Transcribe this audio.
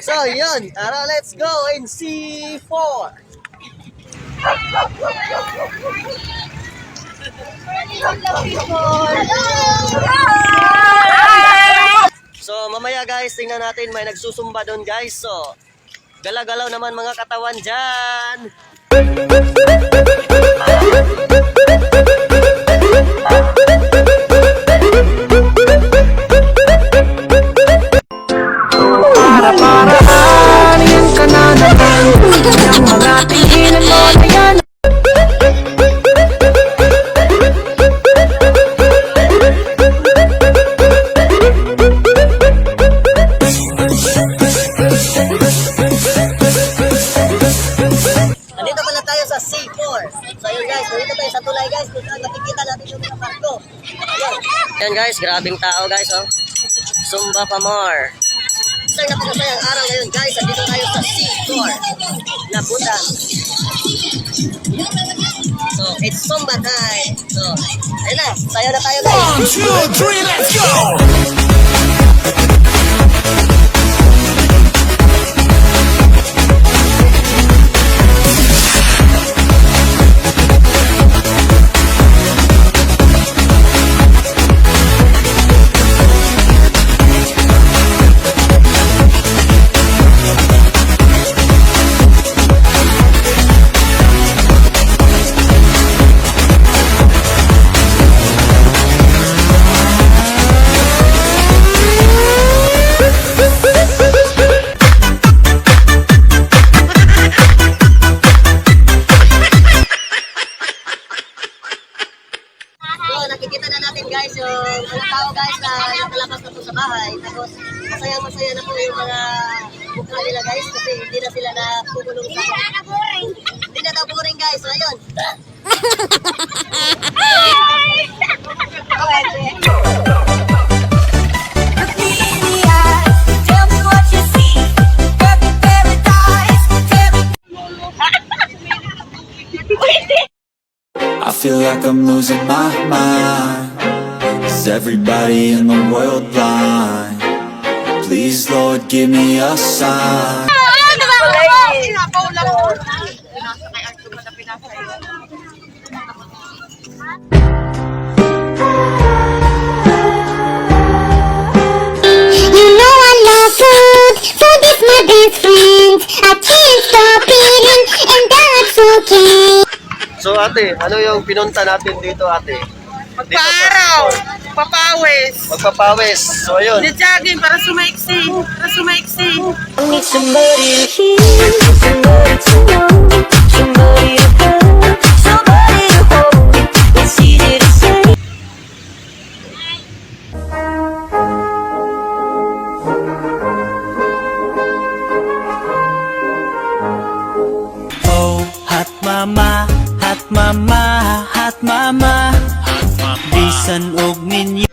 So, yun. Tara, let's go in C4. So, mamaya guys, tingnan natin may nagsusumba doon guys. So, galagalaw naman mga katawan dyan. Yan guys, grabing tao guys oh. Sumba pa more. Isang napakasayang araw ngayon guys. Nandito tayo sa C4. Labutan. So, it's Sumba time. So, ayun na. Sayo na tayo guys. One, two, three, let's go! Guys yung mga tao guys na nakalabas na po sa bahay. Tapos, masayang masaya na po yung mga mukha nila guys kasi hindi na sila na kukulong sa Hindi na daw boring guys. So, ayun. I feel like I'm losing my mind Is everybody in the world blind? Please, Lord, give me a sign You know I love food, food is my best friend. I can't stop eating, and that's okay. So ate, ano yung pinunta natin dito ate? Magpa-araw Papawis. Magpapawis. So, ayun. Di-jogging para sumaiksi. Para sumaiksi. I need somebody to hear, somebody to know, somebody to come, somebody to hold. It's easy to say. Oh, hot mama, hot mama, hot mama bisan og ninyo